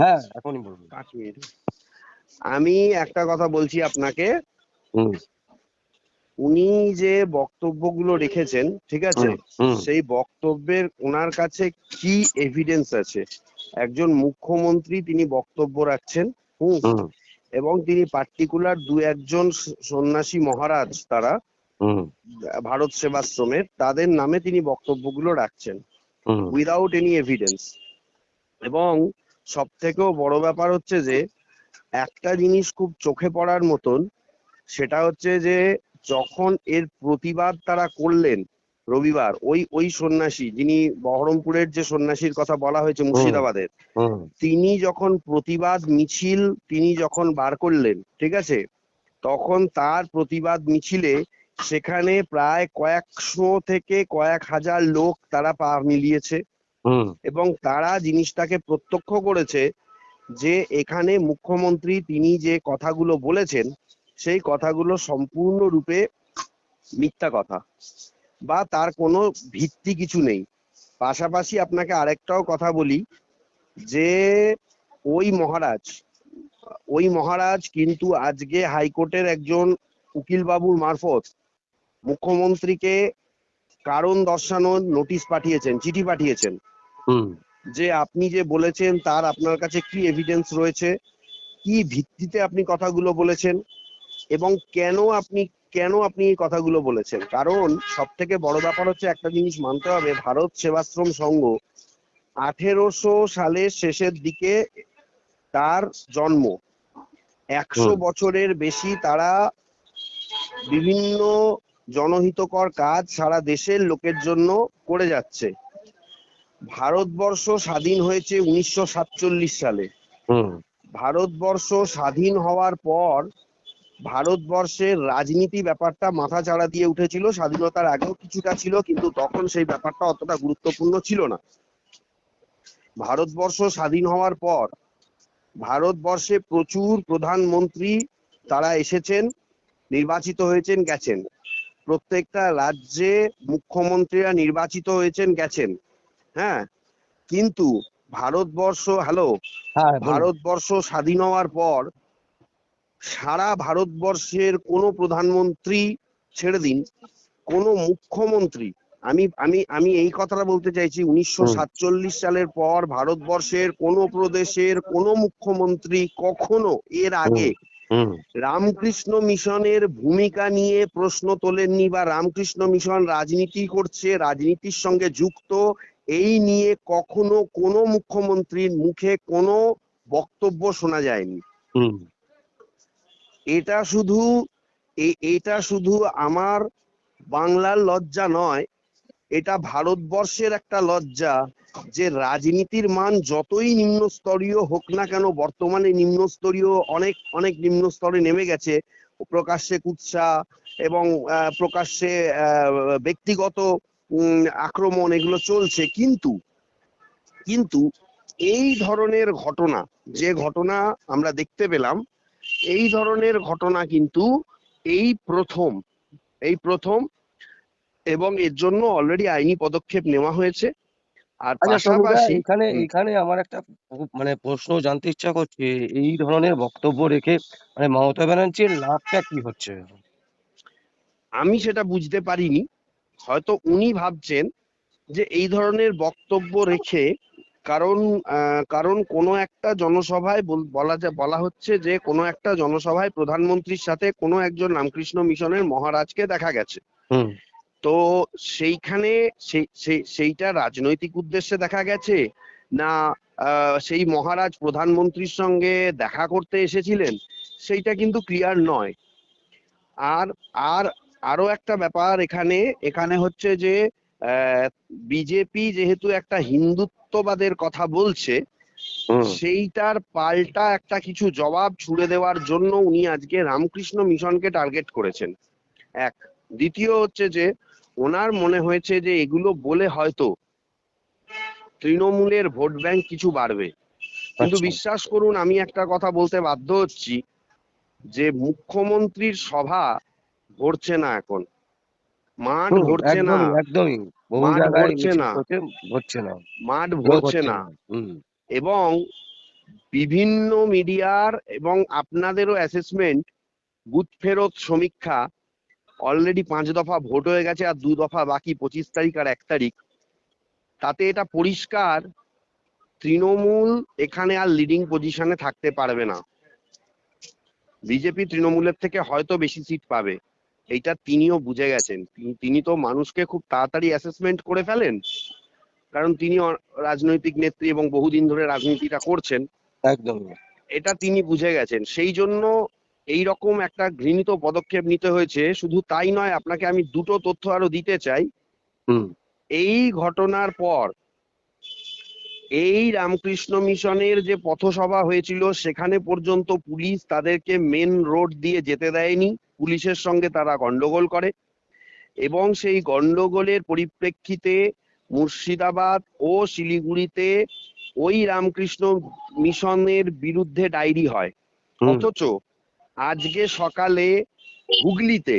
হ্যাঁ। এখনই বলব পাঁচ আমি একটা কথা বলছি আপনাকে। উনি যে বক্তব্যগুলো রেখেছেন ঠিক আছে। সেই বক্তব্যের ওনার কাছে কি এভিডেন্স আছে? একজন মুখ্যমন্ত্রী তিনি বক্তব্য রাখছেন হুম হুম। এবং তিনি পার্টিকুলার দু একজন সন্ন্যাসী মহারাজ তারা ভারত সেবাশ্রমের তাদের নামে তিনি বক্তব্যগুলো রাখছেন। উইদাউট এনি এভিডেন্স এবং সব থেকেও বড় ব্যাপার হচ্ছে যে একটা জিনিস খুব চোখে পড়ার মতন সেটা হচ্ছে যে যখন এর প্রতিবাদ তারা করলেন রবিবার ওই ওই সন্ন্যাসী যিনি বহরমপুরের যে সন্ন্যাসীর কথা বলা হয়েছে মুর্শিদাবাদের তিনি যখন প্রতিবাদ মিছিল তিনি যখন বার করলেন ঠিক আছে? তখন তার প্রতিবাদ মিছিলে সেখানে প্রায় কয়েকশো থেকে কয়েক হাজার লোক তারা পা মিলিয়েছে। এবং তারা জিনিসটাকে প্রত্যক্ষ করেছে যে এখানে মুখ্যমন্ত্রী তিনি যে কথাগুলো বলেছেন, সেই কথাগুলো সম্পূর্ণরূপে মিথ্যা কথা বা তার কোনো ভিত্তি কিছু নেই। পাশাপাশি আপনাকে আরেকটাও কথা বলি যে ওই মহারাজ ওই মহারাজ কিন্তু আজকে হাইকোর্টের একজন উকিল বাবুর মারফত মুখ্যমন্ত্রীকে কারণ দর্শানোর নোটিশ পাঠিয়েছেন, চিঠি পাঠিয়েছেন। যে আপনি যে বলেছেন তার আপনার কাছে কি এভিডেন্স রয়েছে? কি ভিত্তিতে আপনি কথাগুলো বলেছেন? এবং কেন আপনি কেন আপনি এই কথাগুলো বলেছেন? কারণ সব থেকে বড় ব্যাপার হচ্ছে একটা জিনিস মানতে হবে ভারত সেবাশ্রম সংঘ আঠেরোশো সালের শেষের দিকে তার জন্ম। একশো বছরের বেশি তারা বিভিন্ন জনহিতকর কাজ সারা দেশের লোকের জন্য করে যাচ্ছে। ভারতবর্ষ স্বাধীন হয়েছে উনিশশো সাতচল্লিশ সালে। ভারতবর্ষ স্বাধীন হওয়ার পর ভারতবর্ষের রাজনীতি ব্যাপারটা মাথা চাড়া দিয়ে উঠেছিল। স্বাধীনতার আগেও কিছুটা ছিল কিন্তু তখন সেই ব্যাপারটা অতটা গুরুত্বপূর্ণ ছিল না। ভারতবর্ষ স্বাধীন হওয়ার পর ভারতবর্ষে প্রচুর প্রধানমন্ত্রী তারা এসেছেন নির্বাচিত হয়েছেন গেছেন। প্রত্যেকটা রাজ্যে মুখ্যমন্ত্রীরা নির্বাচিত হয়েছেন গেছেন। হ্যাঁ? কিন্তু ভারতবর্ষ হ্যালো হ্যাঁ ভারতবর্ষ স্বাধীন হওয়ার পর সারা ভারতবর্ষের কোনো প্রধানমন্ত্রী ছেড়ে দিন কোনো মুখ্যমন্ত্রী আমি আমি আমি এই কথাটা বলতে চাইছি উনিশশো সাতচল্লিশ সালের পর ভারতবর্ষের কোনো প্রদেশের কোনো মুখ্যমন্ত্রী কখনো এর আগে রামকৃষ্ণ মিশনের ভূমিকা নিয়ে প্রশ্ন তোলেননি বা রামকৃষ্ণ মিশন রাজনীতি করছে রাজনীতির সঙ্গে যুক্ত এই নিয়ে কখনো কোনো মুখ্যমন্ত্রীর মুখে কোনো বক্তব্য শোনা যায়নি। এটা শুধু এটা শুধু আমার বাংলার লজ্জা নয় এটা ভারতবর্ষের একটা লজ্জা যে রাজনীতির মান যতই নিম্নস্তরীয় হোক না কেন বর্তমানে নিম্নস্তরীয় অনেক অনেক নিম্ন স্তরে নেমে গেছে। প্রকাশ্যে কুৎসা এবং আহ, প্রকাশ্যে আহ, ব্যক্তিগত আক্রমণ এগুলো চলছে কিন্তু কিন্তু এই ধরনের ঘটনা যে ঘটনা আমরা দেখতে পেলাম এই ধরনের ঘটনা কিন্তু এই প্রথম এই প্রথম এবং এর জন্য অলরেডি আইনি পদক্ষেপ নেওয়া হয়েছে। আর আচ্ছা পাশাপাশি এখানে এখানে আমার একটা মানে প্রশ্ন জানতে ইচ্ছা করছে এই ধরনের বক্তব্য রেখে মানে মমতা ব্যানার্জির লাভটা কি হচ্ছে? আমি সেটা বুঝতে পারিনি। হয়তো উনি ভাবছেন যে এই ধরনের বক্তব্য রেখে কারণ কারণ কোনো একটা জনসভায় বল- যা বলা হচ্ছে যে কোনো একটা জনসভায় প্রধানমন্ত্রীর সাথে কোনো একজন রামকৃষ্ণ মিশনের মহারাজকে দেখা গেছে। হুম। তো সেইখানে সেই সেই- সেইটা রাজনৈতিক উদ্দেশ্যে দেখা গেছে না আহ, সেই মহারাজ প্রধানমন্ত্রীর সঙ্গে দেখা করতে এসেছিলেন সেইটা কিন্তু ক্লিয়ার নয়। আর আর আরও একটা ব্যাপার এখানে এখানে হচ্ছে যে বিজেপি যেহেতু একটা হিন্দুত্ববাদের কথা বলছে সেইটার পাল্টা একটা কিছু জবাব ছুড়ে দেওয়ার জন্য উনি আজকে রামকৃষ্ণ মিশনকে টার্গেট করেছেন। এক। দ্বিতীয় হচ্ছে যে ওনার মনে হয়েছে যে এগুলো বলে হয়তো তৃণমূলের ভোট ব্যাংক কিছু বাড়বে। কিন্তু আচ্ছা। বিশ্বাস করুন আমি একটা কথা বলতে বাধ্য হচ্ছি যে মুখ্যমন্ত্রীর সভা ভরছে না এখন। মাঠ ভরছে না। একদমই মাঠ ভরছে না। না। মাঠ ভরছে না। এবং বিভিন্ন মিডিয়ার এবং আপনাদেরও অ্যাসেসমেন্ট বুথ ফেরত সমীক্ষা অলরেডি পাঁচ দফা ভোট হয়ে গেছে আর দু দফা বাকি পঁচিশ তারিখ আর এক তারিখ। তাতে এটা পরিষ্কার তৃণমূল এখানে আর লিডিং পজিশনে থাকতে পারবে না। বিজেপি তৃণমূলের থেকে হয়তো বেশি সিট পাবে। এইটা তিনিও বুঝে গেছেন। তিনি- তো মানুষকে খুব তাড়াতাড়ি অ্যাসেসমেন্ট করে ফেলেন। কারণ তিনি রাজনৈতিক নেত্রী এবং বহুদিন ধরে রাজনীতিটা করছেন। একদম। এটা তিনি বুঝে গেছেন। সেই জন্য এই রকম একটা ঘৃণিত পদক্ষেপ নিতে হয়েছে। শুধু তাই নয় আপনাকে আমি দুটো তথ্য আরও দিতে চাই। হুম। এই ঘটনার পর এই রামকৃষ্ণ মিশনের যে পথসভা হয়েছিল সেখানে পর্যন্ত পুলিশ তাদেরকে মেন রোড দিয়ে যেতে দেয়নি। পুলিশের সঙ্গে তারা গন্ডগোল করে এবং সেই গন্ডগোলের পরিপ্রেক্ষিতে মুর্শিদাবাদ ও শিলিগুড়িতে ওই রামকৃষ্ণ মিশনের বিরুদ্ধে ডায়েরি হয়। অথচ আজকে সকালে হুগলিতে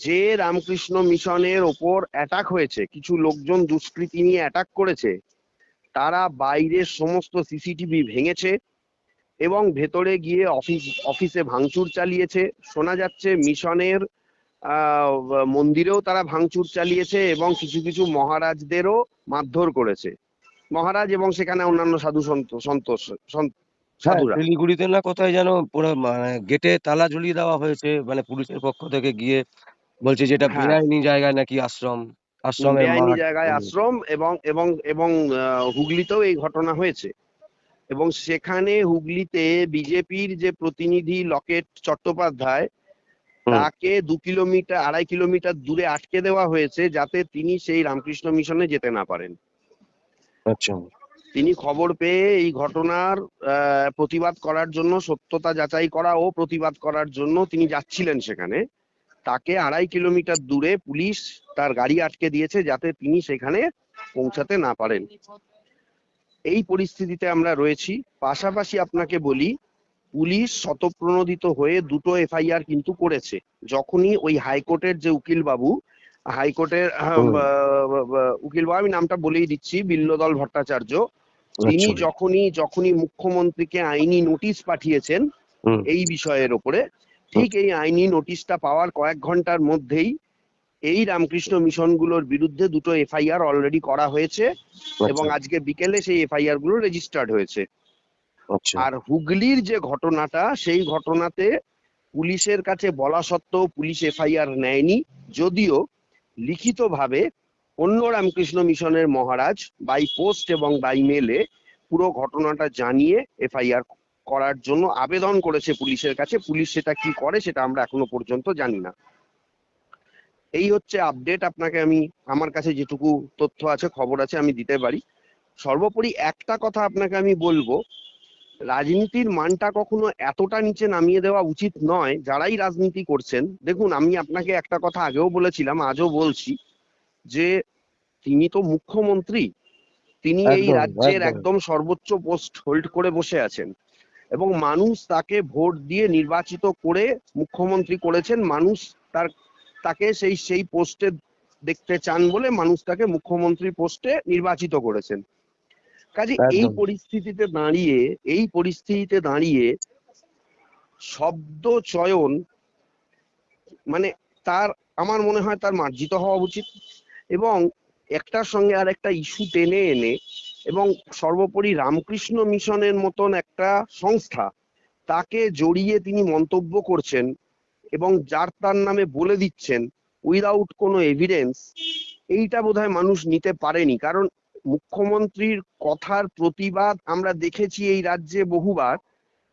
যে রামকৃষ্ণ মিশনের ওপর অ্যাটাক হয়েছে কিছু লোকজন দুষ্কৃতী নিয়ে অ্যাটাক করেছে তারা বাইরের সমস্ত সিসিটিভি ভেঙেছে এবং ভেতরে গিয়ে অফিস অফিসে ভাঙচুর চালিয়েছে। শোনা যাচ্ছে মিশনের আহ, মন্দিরেও তারা ভাঙচুর চালিয়েছে এবং কিছু কিছু মহারাজদেরও মারধর করেছে। মহারাজ এবং সেখানে অন্যান্য সাধু সন্ত সন্তোষ সন্ত- হ্যাঁ সাধুরা শিলিগুড়িতে না কোথায় যেন পুরো মানে গেটে তালা ঝুলিয়ে দেওয়া হয়েছে মানে পুলিশের পক্ষ থেকে গিয়ে বলছে যেটা হ্যাঁ। বেআইনি জায়গায় নাকি আশ্রম। আশ্রমের বেআইনি জায়গায় আশ্রম এবং এবং এবং হুগলিতেও এই ঘটনা হয়েছে। এবং সেখানে হুগলিতে বিজেপির যে প্রতিনিধি লকেট চট্টোপাধ্যায় তাকে দু কিলোমিটার আড়াই কিলোমিটার দূরে আটকে দেওয়া হয়েছে যাতে তিনি সেই রামকৃষ্ণ মিশনে যেতে না পারেন। আচ্ছা। তিনি খবর পেয়ে এই ঘটনার আহ, প্রতিবাদ করার জন্য সত্যতা যাচাই করা ও প্রতিবাদ করার জন্য তিনি যাচ্ছিলেন সেখানে। তাকে আড়াই কিলোমিটার দূরে পুলিশ তার গাড়ি আটকে দিয়েছে যাতে তিনি সেখানে পৌঁছাতে না পারেন। এই পরিস্থিতিতে আমরা রয়েছি। পাশাপাশি আপনাকে বলি পুলিশ শতপ্রণোদিত হয়ে দুটো এফআইআর কিন্তু করেছে। যখনই ওই হাইকোর্টের যে উকিল বাবু হাইকোর্টের উকিল বাবু আমি নামটা বলেই দিচ্ছি বিল্লদল ভট্টাচার্য তিনি আচ্ছা যখনই যখনই মুখ্যমন্ত্রীকে আইনি নোটিশ পাঠিয়েছেন এই বিষয়ের ওপরে ঠিক এই আইনি নোটিশটা পাওয়ার কয়েক ঘণ্টার মধ্যেই এই রামকৃষ্ণ মিশনগুলোর বিরুদ্ধে দুটো এফআইআর অলরেডি করা হয়েছে এবং আচ্ছা আজকে বিকেলে সেই এফআইআরগুলো রেজিস্টার্ড হয়েছে। আচ্ছা। আর হুগলির যে ঘটনাটা সেই ঘটনাতে পুলিশের কাছে বলা সত্ত্বেও পুলিশ এফআইআর নেয়নি। যদিও লিখিতভাবে অন্য রামকৃষ্ণ মিশনের মহারাজ বাই পোস্ট এবং বাই মেলে পুরো ঘটনাটা জানিয়ে এফআইআর করার জন্য আবেদন করেছে পুলিশের কাছে। পুলিশ সেটা কি করে সেটা আমরা এখনও পর্যন্ত জানি না। এই হচ্ছে আপডেট আপনাকে আমি আমার কাছে যেটুকু তথ্য আছে খবর আছে আমি দিতে পারি। সর্বোপরি একটা কথা আপনাকে আমি বলব রাজনীতির মানটা কখনো এতটা নিচে নামিয়ে দেওয়া উচিত নয় যারাই রাজনীতি করছেন। দেখুন আমি আপনাকে একটা কথা আগেও বলেছিলাম আজও বলছি যে তিনি তো মুখ্যমন্ত্রী। তিনি এই রাজ্যের একদম। একদম সর্বোচ্চ পোস্ট হোল্ড করে বসে আছেন। এবং মানুষ তাকে ভোট দিয়ে নির্বাচিত করে মুখ্যমন্ত্রী করেছেন। মানুষ তার তাকে সেই সেই পোস্টে দেখতে চান বলে মানুষ তাকে মুখ্যমন্ত্রী পোস্টে নির্বাচিত করেছেন। কাজে এই পরিস্থিতিতে দাঁড়িয়ে এই পরিস্থিতিতে দাঁড়িয়ে শব্দ চয়ন মানে তার আমার মনে হয় তার মার্জিত হওয়া উচিত। এবং একটার সঙ্গে আর একটা ইস্যু টেনে এনে এবং সর্বোপরি রামকৃষ্ণ মিশনের মতন একটা সংস্থা, তাকে জড়িয়ে তিনি মন্তব্য করছেন এবং যার তার নামে বলে দিচ্ছেন উইদাউট কোনো এভিডেন্স এইটা বোধহয় মানুষ নিতে পারেনি। কারণ মুখ্যমন্ত্রীর কথার প্রতিবাদ আমরা দেখেছি এই রাজ্যে বহুবার।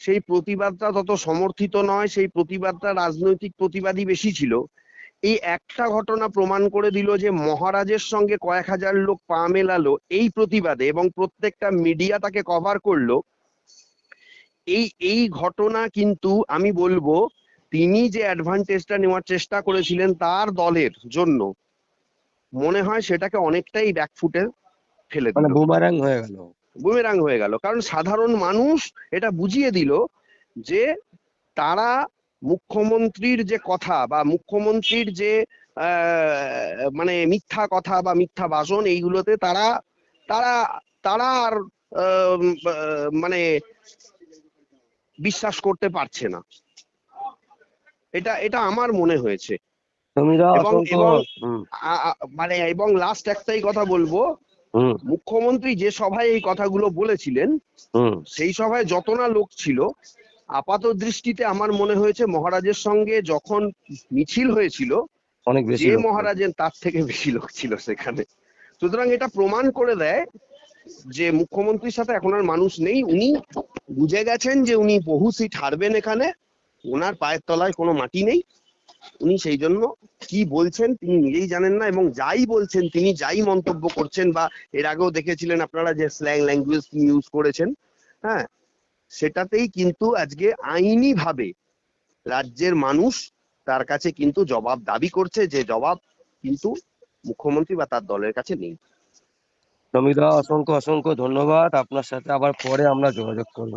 সেই প্রতিবাদটা তত সমর্থিত নয়, সেই প্রতিবাদটা রাজনৈতিক প্রতিবাদই বেশি ছিল। এই একটা ঘটনা প্রমাণ করে দিল যে মহারাজের সঙ্গে কয়েক হাজার লোক পা মেলালো এই প্রতিবাদে এবং প্রত্যেকটা মিডিয়া তাকে কভার করল। এই এই ঘটনা কিন্তু আমি বলব তিনি যে অ্যাডভান্টেজটা নেওয়ার চেষ্টা করেছিলেন তার দলের জন্য মনে হয় সেটাকে অনেকটাই ব্যাকফুটে ফেলে মানে দিল। বুমারাং হয়ে গেল। বুমেরাং হয়ে গেল। কারণ সাধারণ মানুষ এটা বুঝিয়ে দিল যে তারা মুখ্যমন্ত্রীর যে কথা বা মুখ্যমন্ত্রীর যে আহ, মানে মিথ্যা কথা বা মিথ্যা ভাষণ এইগুলোতে তারা তারা তারা আর মানে বিশ্বাস করতে পারছে না। এটা এটা আমার মনে হয়েছে। এবং- মানে এবং লাস্ট একটাই কথা বলব। মুখ্যমন্ত্রী যে সভায় এই কথাগুলো বলেছিলেন সেই সভায় যত না লোক ছিল আপাত দৃষ্টিতে আমার মনে হয়েছে মহারাজের সঙ্গে যখন মিছিল হয়েছিল অনেক বেশি যে। মহারাজের তার থেকে বেশি লোক ছিল সেখানে। সুতরাং এটা প্রমাণ করে দেয় যে মুখ্যমন্ত্রীর সাথে এখন আর মানুষ নেই। উনি বুঝে গেছেন যে উনি বহু সিট হারবেন এখানে। ওনার পায়ের তলায় কোনো মাটি নেই। উনি সেই জন্য কি বলছেন তিনি নিজেই জানেন না এবং যাই বলছেন তিনি যাই মন্তব্য করছেন বা এর আগেও দেখেছিলেন আপনারা যে স্ল্যাং ল্যাঙ্গুয়েজ তিনি ইউজ করেছেন হ্যাঁ? সেটাতেই কিন্তু আজকে আইনি ভাবে রাজ্যের মানুষ তার কাছে কিন্তু জবাব দাবি করছে যে জবাব কিন্তু মুখ্যমন্ত্রী বা তার দলের কাছে নেই। সমীরা অসংখ্য অসংখ্য ধন্যবাদ। আপনার সাথে আবার পরে আমরা যোগাযোগ করব।